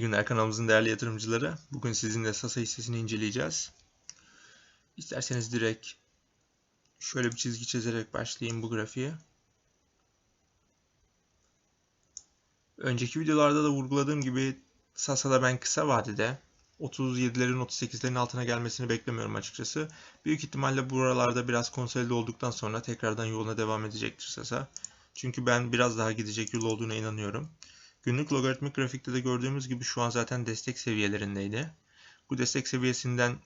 günler kanalımızın değerli yatırımcıları. Bugün sizinle Sasa hissesini inceleyeceğiz. İsterseniz direkt şöyle bir çizgi çizerek başlayayım bu grafiğe. Önceki videolarda da vurguladığım gibi Sasa'da ben kısa vadede 37'lerin 38'lerin altına gelmesini beklemiyorum açıkçası. Büyük ihtimalle buralarda biraz konsolide olduktan sonra tekrardan yoluna devam edecektir Sasa. Çünkü ben biraz daha gidecek yol olduğuna inanıyorum. Günlük logaritmik grafikte de gördüğümüz gibi şu an zaten destek seviyelerindeydi. Bu destek seviyesinden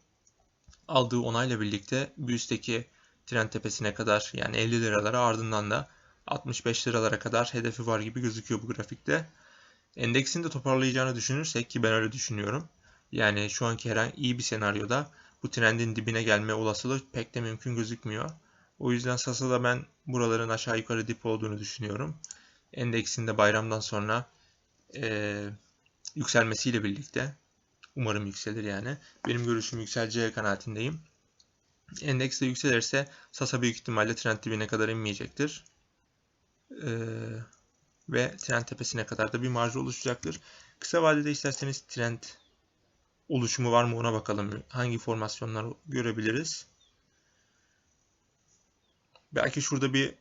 aldığı onayla birlikte bir üstteki trend tepesine kadar yani 50 liralara ardından da 65 liralara kadar hedefi var gibi gözüküyor bu grafikte. Endeksin de toparlayacağını düşünürsek ki ben öyle düşünüyorum. Yani şu anki herhangi iyi bir senaryoda bu trendin dibine gelme olasılığı pek de mümkün gözükmüyor. O yüzden Sasa'da ben buraların aşağı yukarı dip olduğunu düşünüyorum. Endeksinde bayramdan sonra e, yükselmesiyle birlikte umarım yükselir yani. Benim görüşüm yükseleceği kanaatindeyim. Endeks de yükselirse Sasa büyük ihtimalle trend dibine kadar inmeyecektir. Ee, ve trend tepesine kadar da bir marj oluşacaktır. Kısa vadede isterseniz trend oluşumu var mı ona bakalım. Hangi formasyonlar görebiliriz? Belki şurada bir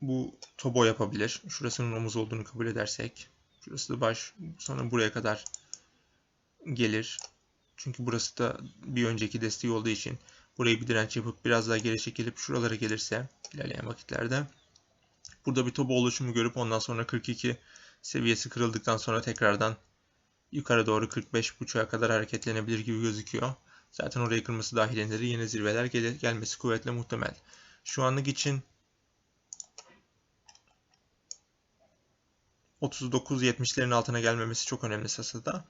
bu tobo yapabilir. Şurasının omuz olduğunu kabul edersek. Şurası da baş. Sonra buraya kadar gelir. Çünkü burası da bir önceki desteği olduğu için burayı bir direnç yapıp biraz daha geri çekilip şuralara gelirse ilerleyen vakitlerde burada bir toba oluşumu görüp ondan sonra 42 seviyesi kırıldıktan sonra tekrardan yukarı doğru 45.5'a kadar hareketlenebilir gibi gözüküyor. Zaten orayı kırması dahilindedir. Yeni zirveler gel gelmesi kuvvetle muhtemel. Şu anlık için 39-70'lerin altına gelmemesi çok önemli Sasa'da.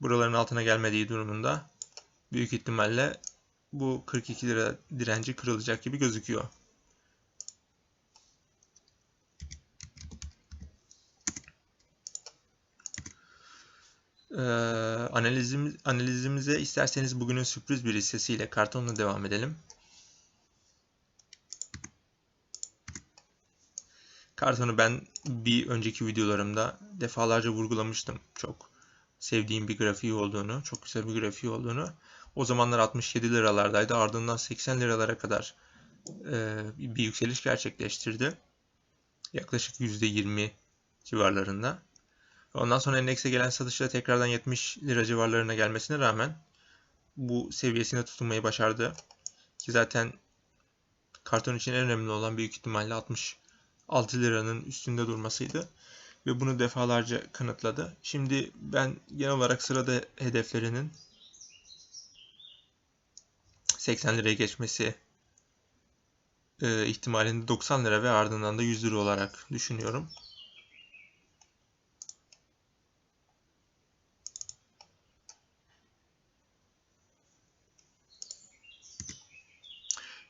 Buraların altına gelmediği durumunda büyük ihtimalle bu 42 lira direnci kırılacak gibi gözüküyor. Ee, analizimiz, analizimize isterseniz bugünün sürpriz bir hissesiyle kartonla devam edelim. Karton'u ben bir önceki videolarımda defalarca vurgulamıştım. Çok sevdiğim bir grafiği olduğunu, çok güzel bir grafiği olduğunu. O zamanlar 67 liralardaydı. Ardından 80 liralara kadar e, bir yükseliş gerçekleştirdi. Yaklaşık %20 civarlarında. Ondan sonra endekse gelen satışla tekrardan 70 lira civarlarına gelmesine rağmen bu seviyesine tutunmayı başardı. Ki zaten karton için en önemli olan büyük ihtimalle 60 6 liranın üstünde durmasıydı. Ve bunu defalarca kanıtladı. Şimdi ben genel olarak sırada hedeflerinin 80 liraya geçmesi e, ihtimalinde 90 lira ve ardından da 100 lira olarak düşünüyorum.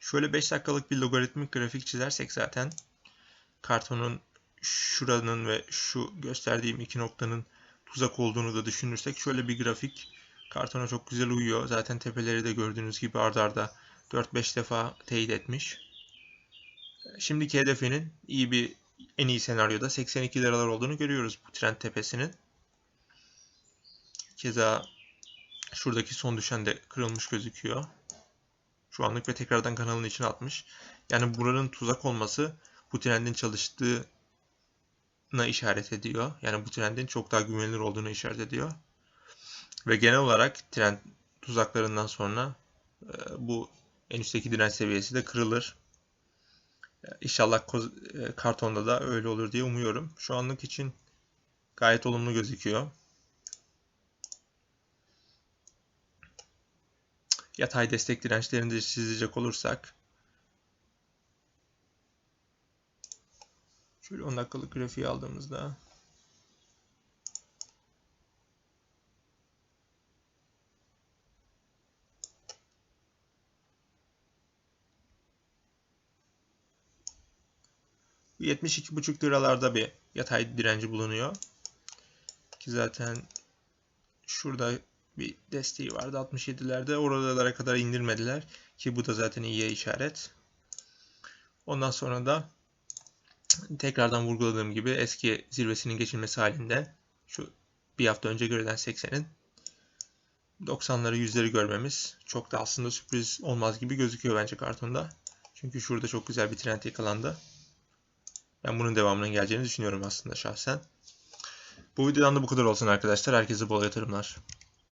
Şöyle 5 dakikalık bir logaritmik grafik çizersek zaten kartonun şuranın ve şu gösterdiğim iki noktanın tuzak olduğunu da düşünürsek şöyle bir grafik kartona çok güzel uyuyor. Zaten tepeleri de gördüğünüz gibi ardarda 4-5 defa teyit etmiş. Şimdiki hedefinin iyi bir en iyi senaryoda 82 liralar olduğunu görüyoruz bu trend tepesinin. Keza şuradaki son düşen de kırılmış gözüküyor. Şu anlık ve tekrardan kanalın içine atmış. Yani buranın tuzak olması bu trendin çalıştığına işaret ediyor. Yani bu trendin çok daha güvenilir olduğunu işaret ediyor. Ve genel olarak trend tuzaklarından sonra e, bu en üstteki direnç seviyesi de kırılır. E, inşallah e, kartonda da öyle olur diye umuyorum. Şu anlık için gayet olumlu gözüküyor. Yatay destek dirençlerini de çizecek olursak Şöyle 10 dakikalık grafiği aldığımızda %72,5 liralarda bir yatay direnci bulunuyor. Ki zaten şurada bir desteği vardı 67'lerde. Oralara kadar indirmediler. Ki bu da zaten iyiye işaret. Ondan sonra da tekrardan vurguladığım gibi eski zirvesinin geçilmesi halinde şu bir hafta önce görülen 80'in 90'ları 100'leri görmemiz çok da aslında sürpriz olmaz gibi gözüküyor bence kartonda. Çünkü şurada çok güzel bir trend yakalandı. Ben bunun devamının geleceğini düşünüyorum aslında şahsen. Bu videodan da bu kadar olsun arkadaşlar. Herkese bol yatırımlar.